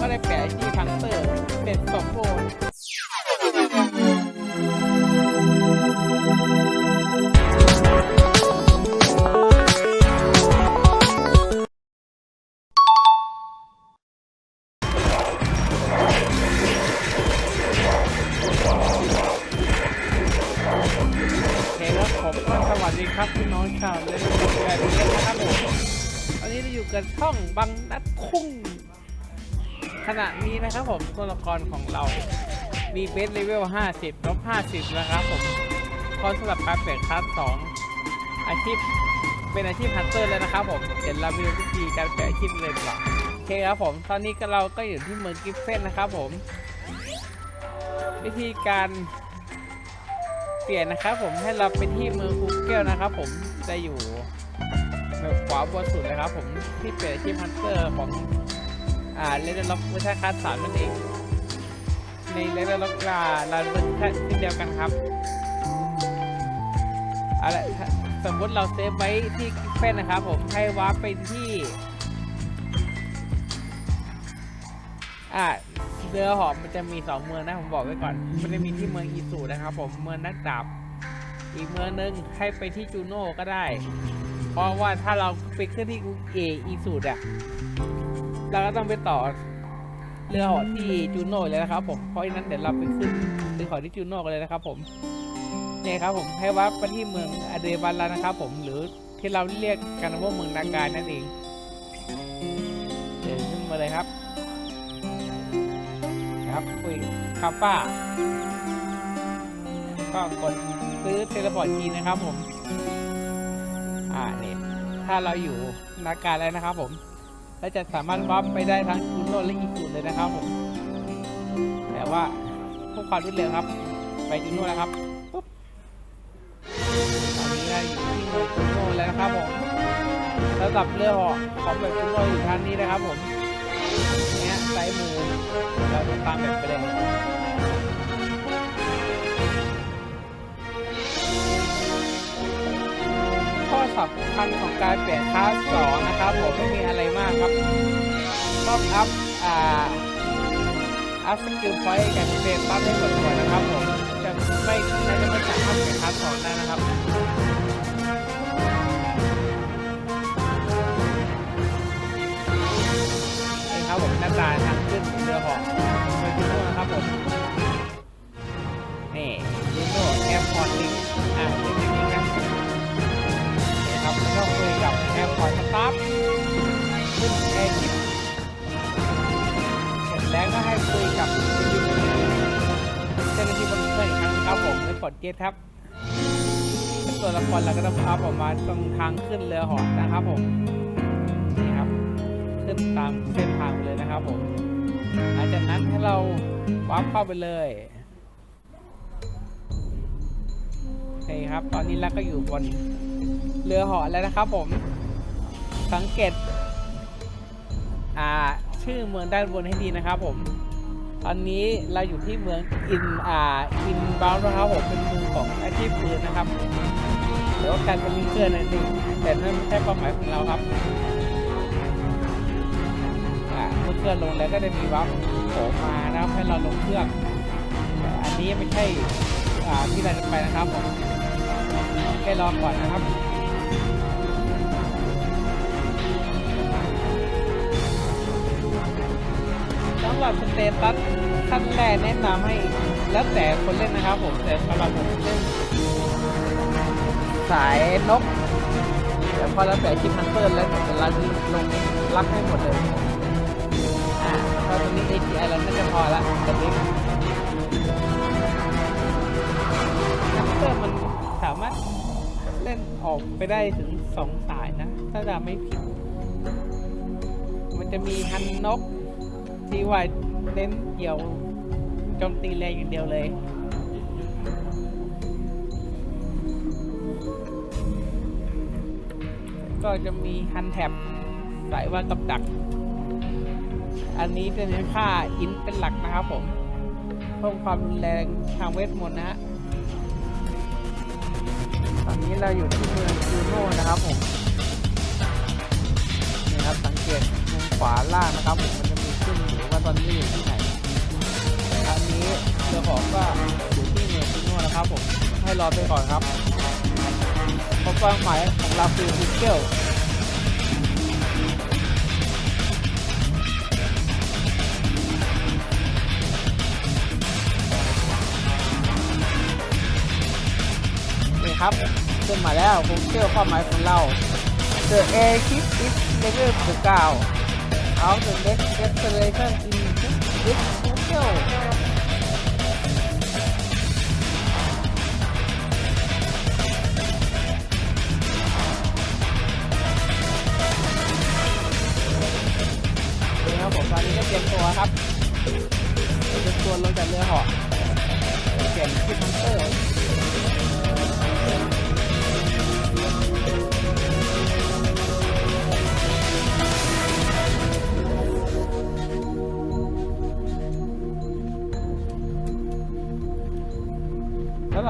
ก็ได้แปะที่พังเตอร์เป็นสมบูรณ์โอเคครับผมก็สวัสดีครับพี่น้องชาวเล่นแบบนี้นะครับผมตอนนี้เราอยู่กันช่องบังนัดคุ้ง ขณะนี้นะครับผมตัวละครของเรา มีเบสเลเวล 50 ลบ 50 นะครับผมพอมสำหรับการเปลี่ยนคลาส2อาชีพเป็นอาชีพฮันเตอร์แล้วนะครับผมเดี๋ยวเราไปดูวิธีการเปลี่ยนอาชีพเลยดีกว่าโอเคครับผม ตอนนี้ก็เราก็อยู่ที่เมืองกิฟเฟนนะครับผม วิธีการเปลี่ยนนะครับผมให้เราไปที่เมืองคูเกลนะครับผมจะอยู่แบบขวาบนสุดเลยครับผมที่เปลี่ยนอาชีพฮันเตอร์ของ อ่าเลเวลล็อกเวอร์ชันคลาสสามนั่นเอง ในเลเวลล็อกลาลาเวอร์ชันเช่นเดียวกันครับเอาละสมมติเราเซฟไว้ที่เฟนนะครับผมให้วาร์ปไปที่อ่าเรือหอมมันจะมีสองเมืองนะผมบอกไว้ก่อน มันจะมีที่เมืองอีสูนะครับ ผมเมืองนักดาบอีกเมืองหนึงให้ไปที่จูโน่ก็ได้ เพราะว่าถ้าเราไปขึ้นที่เออีสูดอะ เราก็ต้องไปต่อเรือหอที่จูโน่เลยนะครับ ผม เพราะฉะนั้นเดี๋ยวเราไปขึ้นเรือหอที่จูโน่กันเลยนะครับ ผมเนี่ยครับผมให้วัดไปที่เมืองอเดบันแล้วนะครับ ผมหรือที่เราเรียกกันว่าเมืองนาการนั่นเองเดินขึ้นมาเลยครับ ครับคุยคาป้าก็กดซื้อเทเลพอร์ตจีนะครับผม อ่าเนี่ยถ้าเราอยู่นาการแล้วนะครับผม และจะสามารถวับไปได้ทั้งคุนโนและอีสุเลยนะครับผมแต่ว่าพวกความรวดเร็วครับ ไปจุนโนแล้วครับปุ๊บตอนนี้ได้อยู่ที่จุนโนแล้วนะครับผมระดับเรือเหาะของแบบจุนโนอยู่ทางนี้นะครับผมเนี้ยซ้ายมือเราดูตามแบบไปเลย สำคัญของการเปลี่ยนคลาสสองนะครับผมไม่มีอะไรมากครับต้องอัพอ่าอัพสกิลพอยต์กับเฟรมปั๊บให้กดก่อนนะครับผมจะไม่จะไม่สามารถเปลี่ยนคลาสสองได้นะครับนี่ครับผมหน้าตาทางขึ้นเรือหาะไปดูโน่นะครับผม ร์พอร์ตสตาฟขึ้นแอร์ชิปเสร็จแล้วก็ให้คุยกับเจ้าหน้าที่บนเครื่องอีกครั้งครับผมไปกดเกตครับตัวละครเราก็ต้องพับออกมาตรงทางขึ้นเรือหอนะครับผมนี่ครับขึ้นตามเส้นทางเลยนะครับผมหลังจากนั้นให้เราวาร์ปเข้าไปเลยโอเคครับ ตอนนี้เราก็อยู่บนเรือหาะแล้วนะครับผม สังเกตอ่าชื่อเมืองด้านบนให้ดีนะครับผม ตอนนี้เราอยู่ที่เมืองอินอ่าอินบาวนะครับผมเป็นเมืองของอาชีพปืนนะครับหรือว่าการเป็นลิงเกอร์นั่นเองแต่นั่นไม่ใช่เป้าหมายของเราครับเมื่อเครื่องลงแล้วก็จะมีวับโผล่มานะครับให้เราลงเครื่องอันนี้ไม่ใช่ที่เราจะไปนะครับผมให้รอก่อนนะครับ หรับสเตตัสขั้นแรกแนะนำให้แล้วแต่คนเล่นนะครับผมแต่สำหรับผมเล่นสายนกแต่พอเราแปะชิปฮันเตอร์แล้วเดี๋ยวเราจะลงรักให้หมดเลยอ่าพราะตรงนี้ API เราน่าจะพอละตรงนี้ฮันเตอร์มันสามารถเล่นออกไปได้ถึงสองสายนะ ถ้าจำไม่ผิด มันจะมีฮันนก ที่ว่าเน้นเกี่ยวโจมตีแรงอย่างเดียวเลย ก็จะมีฮันแท็บใสายว่ากับดัก อันนี้จะเน้นค่าอินเป็นหลักนะครับผม เพิ่มความรุนแรงทางเวทมนต์นะฮะตอนนี้เราอยู่ที่เมืองจูโน่นะครับผม นี่ครับสังเกตมุมขวาล่างนะครับผมมันจะ ขึ้นหรือว่าตอนนี้อยู่ที่ไหนอันนี้เรือของก็อยู่ที่เนติโน่นะครับผมให้รอไปก่อนครับพราะเป้าหมายของเราคือฮูเกลนี่ครับขึ้นมาแล้วฮูเกลเป้าหมายของเรา The air ship is level 9 out and left desperation in this hotel.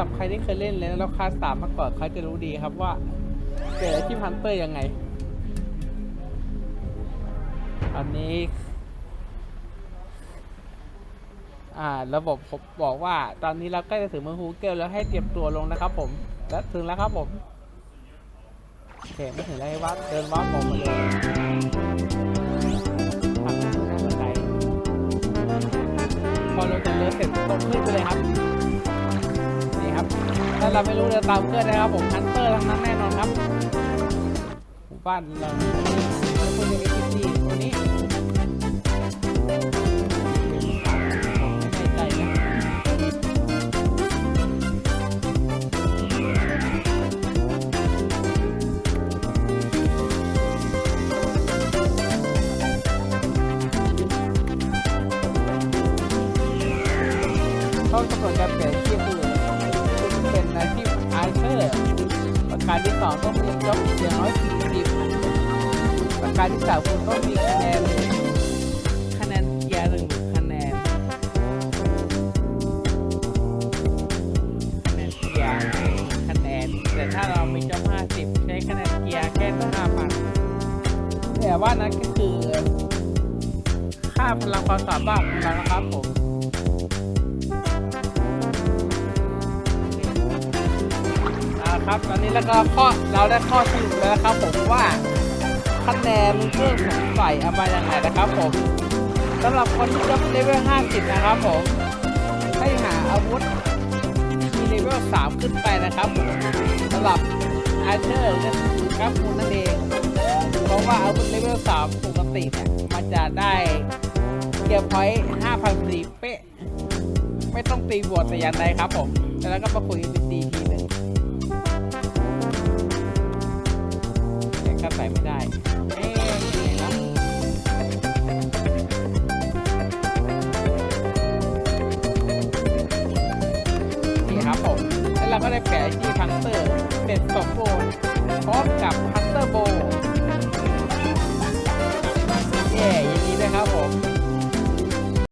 หรับใครที่เคยเล่นแล้วแล้วคลาสสามมาก่อนเขาจะรู้ดีครับว่าเกิดที่พันเตอร์ยังไง อันนี้ อ่า ระบบผมบอกว่า ตอนนี้เราใกล้จะถึงเมืองฮูเกลแล้วให้เตรียมตัวลงนะครับผม และถึงแล้วครับผมโอเคไม่ถึงแล้วให้วัดเดินวัดผมมาเลยทางหน้าหน้าบันไดพอลงจากเรือเสร็จตรงขึ้นไปเลยครับ ถ้าเราไม่รู้เรือตามเพื่อนนะครับผมฮันเตอร์ทั้งนั้นแน่นอนครับหมู่บ้านเราแล้วคุณจะมีที่ที่ตัวนี้ การที่สามคุณต้องมีคะแนนคะแนนเกียร์หนึ่งคะแนนคะแนนเกียร์คะแนนแต่ถ้าเราม่จบ50ใช้คะแนนเกียร์แค่ต้อง5,000แต่ว่านั้นก็คือ ค่าพลังความสามารถของเรานะครับผมเอาครับตอนนี้แล้วก็ข้อเราได้ข้อสรุปแล้วครับผมว่า คะแนนเครื่องสงสัยเอามายังไงนะครับผมสำหรับคนที่ยกเลเวล 50 นะครับผม ให้หาอาวุธที่มีเลเวล 3 ขึ้นไปนะครับผมสำหรับอาเชอร์และกราฟมูลนั่นเองเพราะว่าอาวุธเลเวล 3 ปกติเนี่ยมันจะได้เกียร์พอยต์5,000สีเป๊ะ ไม่ต้องตีบวกแต่อย่างใดครับผม แล้วก็มาคุย NPC ทีหนึ่ง ก็ใส่ไม่ได้เอ๊ะไหนนะนี่ครับผม แล้วเราก็ได้แปะที่พันเตอร์เป็นสอกโบณ์พร้อมกับพันเตอร์โบเย่ยินดีด้วยครับผม